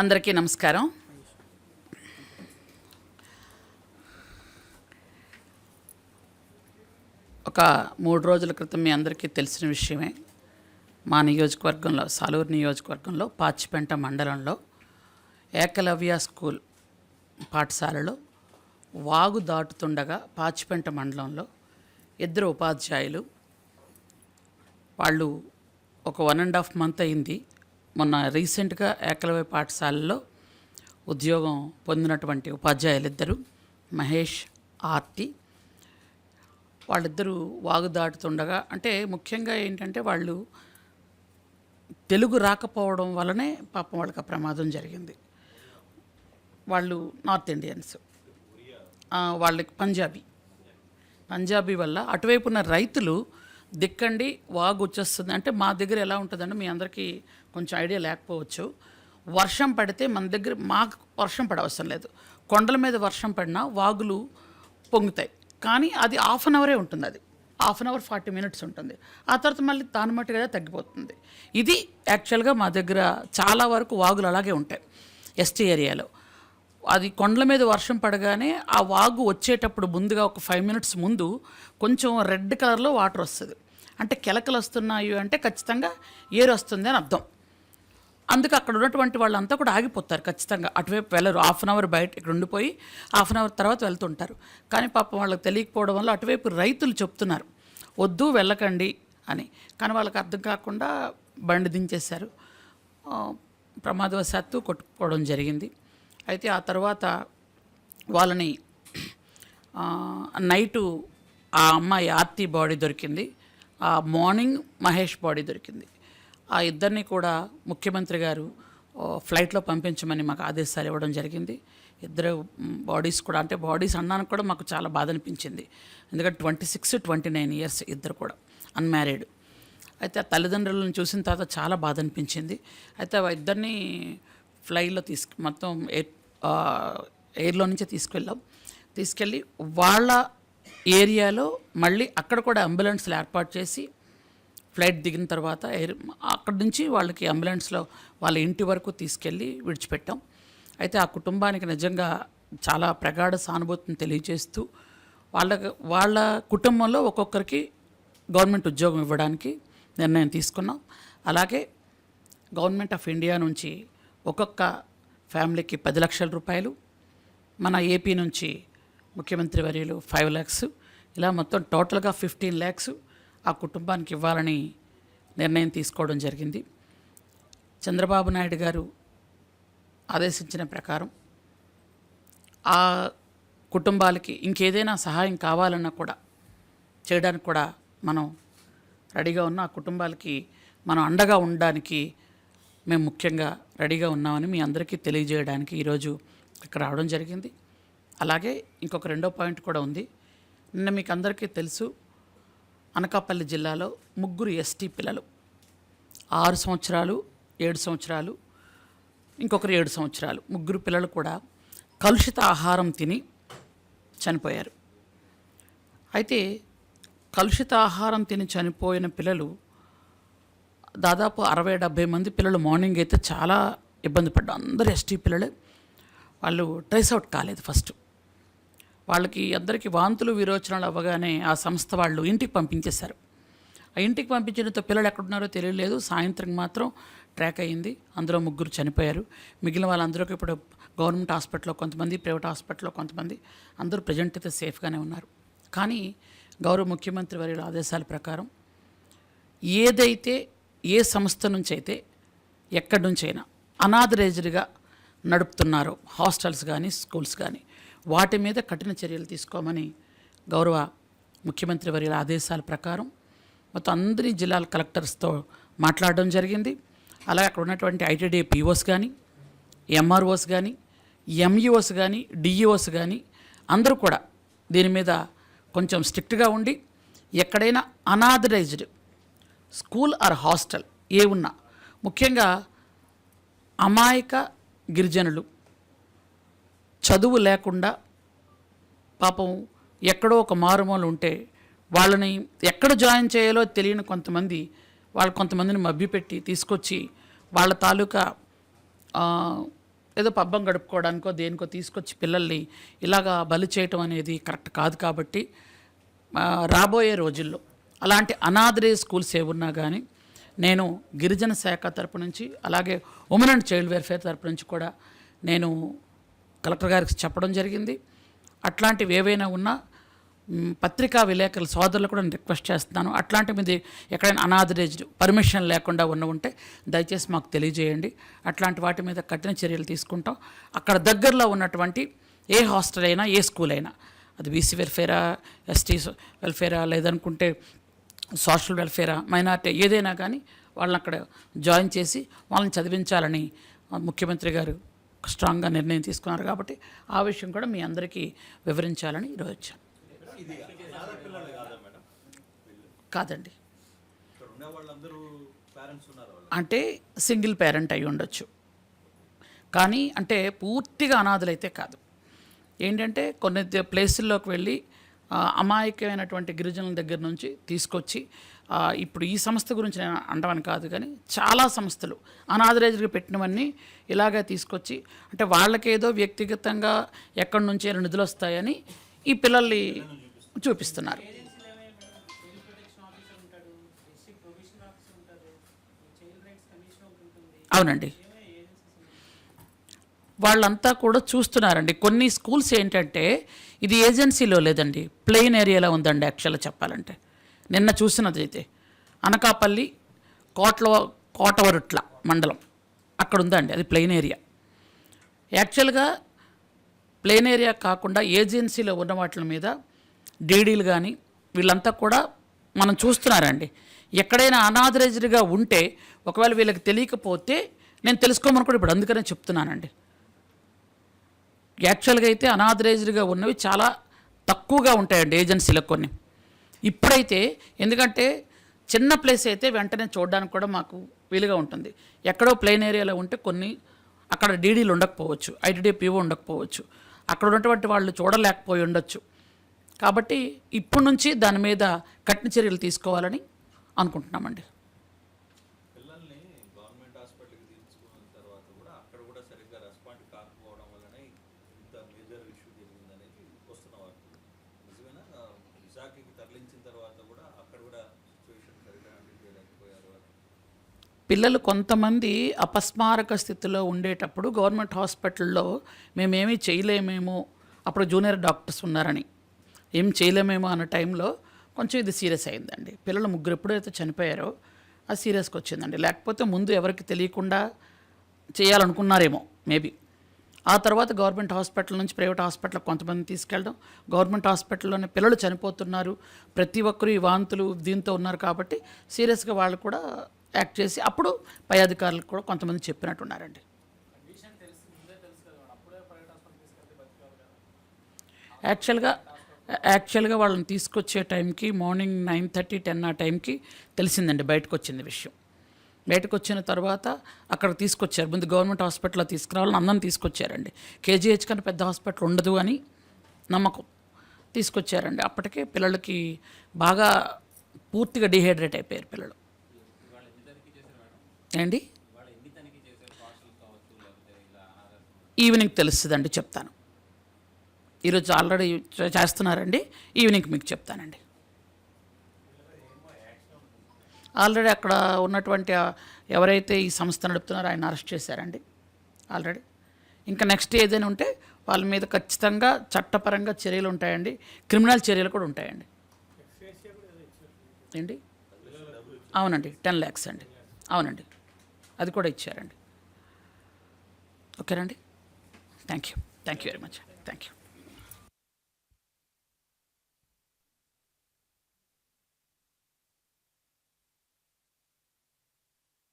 అందరికీ నమస్కారం. ఒక మూడు రోజుల క్రితం మీ అందరికీ తెలిసిన విషయమే. మా నియోజకవర్గంలో సాలూరు నియోజకవర్గంలో పాచిపెంట మండలంలో ఏకలవ్య స్కూల్ పాఠశాలలో వాగు దాటుతుండగా పాచిపెంట మండలంలో ఇద్దరు ఉపాధ్యాయులు వాళ్ళు ఒక వన్ అండ్ హాఫ్ మంత్ అయింది. మొన్న రీసెంట్గా ఏకలవ్య పాఠశాలలో ఉద్యోగం పొందినటువంటి ఉపాధ్యాయులు ఇద్దరు మహేష్ ఆర్తి. వాళ్ళిద్దరూ వాగు దాటుతుండగా అంటే ముఖ్యంగా ఏంటంటే వాళ్ళు తెలుగు రాకపోవడం వల్లనే పాపం వాళ్ళకి ఆ ప్రమాదం జరిగింది. వాళ్ళు నార్త్ ఇండియన్స్. వాళ్ళకి పంజాబీ. పంజాబీ వల్ల అటువైపు ఉన్న రైతులు దిక్కండి వాగు వచ్చేస్తుంది. అంటే మా దగ్గర ఎలా ఉంటుందంటే మీ అందరికీ కొంచెం ఐడియా లేకపోవచ్చు. వర్షం పడితే మన దగ్గర మాకు వర్షం పడవసరం లేదు. కొండల మీద వర్షం పడినా వాగులు పొంగుతాయి. కానీ అది హాఫ్ అన్ అవరే ఉంటుంది అది. Half an hour forty minutes ఉంటుంది. ఆ తర్వాత మళ్ళీ దాని మట్టుగా తగ్గిపోతుంది. ఇది యాక్చువల్గా మా దగ్గర చాలా వరకు వాగులు అలాగే ఉంటాయి. ఎస్టీ ఏరియాలో. అది కొండల మీద వర్షం పడగానే ఆ వాగు వచ్చేటప్పుడు ముందుగా ఒక ఫైవ్ మినిట్స్ ముందు కొంచెం రెడ్ కలర్లో వాటర్ వస్తుంది. అంటే కిలకలు వస్తున్నాయి అంటే ఖచ్చితంగా ఏరు వస్తుంది అని అర్థం. అందుకు అక్కడ ఉన్నటువంటి వాళ్ళంతా కూడా ఆగిపోతారు ఖచ్చితంగా. అటువైపు వెళ్ళరు. హాఫ్ అన్ అవర్ బయట ఇక్కడ ఉండిపోయి హాఫ్ అన్ అవర్ తర్వాత వెళ్తుంటారు. కానీ పాపం వాళ్ళకి తెలియకపోవడం వల్ల అటువైపు రైతులు చెప్తున్నారు. వద్దు వెళ్ళకండి అని. కానీ వాళ్ళకి అర్థం కాకుండా బండి దించేశారు. ప్రమాదవశాత్తు కొట్టుకోవడం జరిగింది. అయితే ఆ తర్వాత వాళ్ళని నైటు ఆ అమ్మాయి ఆర్తి బాడీ దొరికింది. ఆ మార్నింగ్ మహేష్ బాడీ దొరికింది. ఆ ఇద్దరిని కూడా ముఖ్యమంత్రి గారు ఫ్లైట్లో పంపించమని మాకు ఆదేశాలు ఇవ్వడం జరిగింది. ఇద్దరు బాడీస్ కూడా అంటే బాడీస్ అన్నానికి కూడా మాకు చాలా బాధ అనిపించింది. ఎందుకంటే twenty six twenty nine years ఇద్దరు కూడా అన్మ్యారీడ్. అయితే ఆ తల్లిదండ్రులను చూసిన తర్వాత చాలా బాధ అనిపించింది. అయితే ఆ ఇద్దరిని ఫ్లైట్లో తీసుకు మొత్తం ఎయిర్ ఎయిర్లో నుంచే తీసుకెళ్ళాం. తీసుకెళ్ళి వాళ్ళ ఏరియాలో మళ్ళీ అక్కడ కూడా అంబులెన్స్లు ఏర్పాటు చేసి ఫ్లైట్ దిగిన తర్వాత ఎయిర్ అక్కడి నుంచి వాళ్ళకి అంబులెన్స్లో వాళ్ళ ఇంటి వరకు తీసుకెళ్ళి విడిచిపెట్టాం. అయితే ఆ కుటుంబానికి నిజంగా చాలా ప్రగాఢ సానుభూతిని తెలియజేస్తూ వాళ్ళ వాళ్ళ కుటుంబంలో ఒక్కొక్కరికి గవర్నమెంట్ ఉద్యోగం ఇవ్వడానికి నిర్ణయం తీసుకున్నాం. అలాగే గవర్నమెంట్ ఆఫ్ ఇండియా నుంచి ఒక్కొక్క ఫ్యామిలీకి పది లక్షల రూపాయలు మన ఏపీ నుంచి ముఖ్యమంత్రి వర్యులు ఫైవ్ ల్యాక్స్ ఇలా మొత్తం టోటల్గా ఫిఫ్టీన్ ల్యాక్స్ ఆ కుటుంబానికి ఇవ్వాలని నిర్ణయం తీసుకోవడం జరిగింది. చంద్రబాబు నాయుడు గారు ఆదేశించిన ప్రకారం ఆ కుటుంబాలకి ఇంకేదైనా సహాయం కావాలన్నా కూడా చేయడానికి కూడా మనం రెడీగా ఉన్న ఆ కుటుంబాలకి మనం అండగా ఉండడానికి మేము ముఖ్యంగా రెడీగా ఉన్నామని మీ అందరికీ తెలియజేయడానికి ఈరోజు ఇక్కడ రావడం జరిగింది. అలాగే ఇంకొక రెండో పాయింట్ కూడా ఉంది. నిన్న మీకు అందరికీ తెలుసు అనకాపల్లి జిల్లాలో ముగ్గురు ఎస్టీ పిల్లలు ఆరు సంవత్సరాలు ఏడు సంవత్సరాలు ఇంకొకరు ఏడు సంవత్సరాలు ముగ్గురు పిల్లలు కూడా కలుషిత ఆహారం తిని చనిపోయారు. అయితే కలుషిత ఆహారం తిని చనిపోయిన పిల్లలు దాదాపు అరవై డెబ్భై మంది పిల్లలు మార్నింగ్ అయితే చాలా ఇబ్బంది పడ్డారు. అందరు ఎస్టీ పిల్లలే. వాళ్ళు ట్రేస్ అవుట్ కాలేదు ఫస్ట్. వాళ్ళకి అందరికీ వాంతులు విరోచనాలు అవ్వగానే ఆ సంస్థ వాళ్ళు ఇంటికి పంపించేశారు. ఆ ఇంటికి పంపించినంత పిల్లలు ఎక్కడున్నారో తెలియలేదు. సాయంత్రం మాత్రం ట్రాక్ అయ్యింది. అందులో ముగ్గురు చనిపోయారు. మిగిలిన వాళ్ళందరికీ ఇప్పుడు గవర్నమెంట్ హాస్పిటల్లో కొంతమంది ప్రైవేట్ హాస్పిటల్లో కొంతమంది అందరూ ప్రజెంట్ అయితే సేఫ్గానే ఉన్నారు. కానీ గౌరవ ముఖ్యమంత్రి వారి ఆదేశాల ప్రకారం ఏదైతే ఏ సంస్థ నుంచి అయితే ఎక్కడి నుంచైనా అనాథరైజ్డ్గా నడుపుతున్నారో హాస్టల్స్ కానీ స్కూల్స్ కానీ వాటి మీద కఠిన చర్యలు తీసుకోమని గౌరవ ముఖ్యమంత్రి వారి ఆదేశాల ప్రకారం మొత్తం అందరి జిల్లాల కలెక్టర్స్తో మాట్లాడడం జరిగింది. అలాగే అక్కడ ఉన్నటువంటి ఐటీడీ పీఓస్ కానీ ఎంఆర్ఓస్ కానీ ఎంఈఓస్ కానీ డిఈఓస్ కానీ అందరూ కూడా దీని మీద కొంచెం స్ట్రిక్ట్గా ఉండి ఎక్కడైనా అనాథరైజ్డ్ స్కూల్ ఆర్ హాస్టల్ ఏ ఉన్నా ముఖ్యంగా అమాయక గిరిజనులు చదువు లేకుండా పాపం ఎక్కడో ఒక మారుమూలు ఉంటే వాళ్ళని ఎక్కడ జాయిన్ చేయాలో తెలియని కొంతమంది వాళ్ళు కొంతమందిని మభ్యపెట్టి తీసుకొచ్చి వాళ్ళ తాలూకా ఏదో పబ్బం గడుపుకోవడానికో దేనికో తీసుకొచ్చి పిల్లల్ని ఇలాగా బలి చేయటం అనేది కరెక్ట్ కాదు కాబట్టి రాబోయే రోజుల్లో అలాంటి అనాథరే స్కూల్స్ ఏమున్నా కానీ నేను గిరిజన శాఖ తరపు నుంచి అలాగే ఉమెన్ అండ్ చైల్డ్ వెల్ఫేర్ తరపు నుంచి కూడా నేను కలెక్టర్ గారికి చెప్పడం జరిగింది. అట్లాంటివి ఏవైనా ఉన్నా పత్రికా విలేకరుల సోదరులు కూడా నేను రిక్వెస్ట్ చేస్తున్నాను. అట్లాంటి మీది ఎక్కడైనా అనాథరేజ్డ్ పర్మిషన్ లేకుండా ఉన్న ఉంటే దయచేసి మాకు తెలియజేయండి. అట్లాంటి వాటి మీద కఠిన చర్యలు తీసుకుంటాం. అక్కడ దగ్గరలో ఉన్నటువంటి ఏ హాస్టల్ అయినా ఏ స్కూల్ అయినా అది బీసీ వెల్ఫేరా ఎస్టీ వెల్ఫేరా లేదనుకుంటే సోషల్ వెల్ఫేరా మైనార్టీ ఏదైనా కానీ వాళ్ళని అక్కడ జాయిన్ చేసి వాళ్ళని చదివించాలని ముఖ్యమంత్రి గారు స్ట్రాంగ్గా నిర్ణయం తీసుకున్నారు కాబట్టి ఆ విషయం కూడా మీ అందరికీ వివరించాలని ఈరోజు వచ్చాను. కాదండి. అంటే సింగిల్ పేరెంట్ అయి ఉండొచ్చు. కానీ అంటే పూర్తిగా అనాథలైతే కాదు. ఏంటంటే కొన్ని ప్లేసుల్లోకి వెళ్ళి అమాయకమైనటువంటి గిరిజనుల దగ్గర నుంచి తీసుకొచ్చి ఇప్పుడు ఈ సంస్థ గురించి నేను అంటామని కాదు కానీ చాలా సంస్థలు అనాథరైజ్డ్గా పెట్టినవన్నీ ఇలాగే తీసుకొచ్చి అంటే వాళ్ళకేదో వ్యక్తిగతంగా ఎక్కడి నుంచి అయినా నిధులు వస్తాయని ఈ పిల్లల్ని చూపిస్తున్నారు. అవునండి. వాళ్ళంతా కూడా చూస్తున్నారండి. కొన్ని స్కూల్స్ ఏంటంటే ఇది ఏజెన్సీలో లేదండి. ప్లెయిన్ ఏరియాలో ఉందండి యాక్చువల్గా చెప్పాలంటే. నిన్న చూసినదైతే అనకాపల్లి కోట్ల కోటవరుట్ల మండలం. అక్కడ ఉందండి అది ప్లెయిన్ ఏరియా. యాక్చువల్గా ప్లెయిన్ ఏరియా కాకుండా ఏజెన్సీలో ఉన్న వాటి మీద డీడీలు కానీ వీళ్ళంతా కూడా మనం చూస్తున్నారండి. ఎక్కడైనా అనాథరైజ్డ్గా ఉంటే ఒకవేళ వీళ్ళకి తెలియకపోతే నేను తెలుసుకోమని కూడా ఇప్పుడు అందుకనే చెప్తున్నానండి. యాక్చువల్గా అయితే అనాథరైజ్డ్గా ఉన్నవి చాలా తక్కువగా ఉంటాయండి ఏజెన్సీలకు కొన్ని. ఇప్పుడైతే ఎందుకంటే చిన్న ప్లేస్ అయితే వెంటనే చూడడానికి కూడా మాకు వీలుగా ఉంటుంది. ఎక్కడో ప్లెయిన్ ఏరియాలో ఉంటే కొన్ని అక్కడ డీడీలు ఉండకపోవచ్చు ఐటీడీ పీఓ ఉండకపోవచ్చు. అక్కడ ఉన్నటువంటి వాళ్ళు చూడలేకపోయి ఉండొచ్చు. కాబట్టి ఇప్పటి నుంచి దాని మీద కఠిన చర్యలు తీసుకోవాలని అనుకుంటున్నామండి పిల్లల్ని గవర్నమెంట్ హాస్పిటల్కి తీసుకున్న తర్వాత కూడా అక్కడ కూడా సరిగ్గా రెస్పాండ్ కాకపోవడం వల్లనే ఇంత మేజర్ ఇష్యూ జరిగిందనేది వస్తున్న వార్తలు నిజమేనా ఆ, విశాఖకి తరలించిన తర్వాత కూడా అక్కడ కూడా సిచ్యువేషన్ సరిగ్గా హ్యాండిల్ చేయలేకపోయారు అని పిల్లలు కొంతమంది అపస్మారక స్థితిలో ఉండేటప్పుడు గవర్నమెంట్ హాస్పిటల్లో మేమేమీ చేయలేమేమో అప్పుడు జూనియర్ డాక్టర్స్ ఉన్నారని. ఏం చేయలేమేమో అన్న టైంలో కొంచెం ఇది సీరియస్ అయిందండి. పిల్లలు ముగ్గురు ఎప్పుడైతే చనిపోయారో అది సీరియస్కి వచ్చిందండి. లేకపోతే ముందు ఎవరికి తెలియకుండా చేయాలనుకున్నారేమో మేబీ. ఆ తర్వాత గవర్నమెంట్ హాస్పిటల్ నుంచి ప్రైవేట్ హాస్పిటల్ కొంతమంది తీసుకెళ్ళడం గవర్నమెంట్ హాస్పిటల్లోనే పిల్లలు చనిపోతున్నారు ప్రతి ఒక్కరు ఈ వాంతులు దీంతో ఉన్నారు కాబట్టి సీరియస్గా వాళ్ళు కూడా యాక్ట్ చేసి అప్పుడు పై అధికారులకు కూడా కొంతమంది చెప్పినట్టున్నారండి. యాక్చువల్గా యాక్చువల్గా వాళ్ళని తీసుకొచ్చే టైంకి మార్నింగ్ నైన్ థర్టీ టెన్ ఆ టైంకి తెలిసిందండి బయటకు వచ్చింది విషయం. బయటకు వచ్చిన తర్వాత అక్కడ తీసుకొచ్చారు. ముందు గవర్నమెంట్ హాస్పిటల్లో తీసుకురావాలని అందరం తీసుకొచ్చారండి. కేజీహెచ్ కన్నా పెద్ద హాస్పిటల్ ఉండదు అని నమ్మకం తీసుకొచ్చారండి. అప్పటికే పిల్లలకి బాగా పూర్తిగా డిహైడ్రేట్ అయిపోయారు పిల్లలు. ఏంటి? ఈవినింగ్ తెలుస్తుందండి చెప్తాను. ఈరోజు ఆల్రెడీ చేస్తున్నారండి ఈవినింగ్ మీకు చెప్తానండి. ఆల్రెడీ అక్కడ ఉన్నటువంటి ఎవరైతే ఈ సంస్థ నడుపుతున్నారో ఆయన అరెస్ట్ చేశారండి ఆల్రెడీ. ఇంకా నెక్స్ట్ ఏదైనా ఉంటే వాళ్ళ మీద ఖచ్చితంగా చట్టపరంగా చర్యలు ఉంటాయండి క్రిమినల్ చర్యలు కూడా ఉంటాయండి. ఏంటి? అవునండి టెన్ ల్యాక్స్ అండి. అవునండి. అది కూడా ఇచ్చారండి. ఓకేనండి? Thank you thank you very much thank you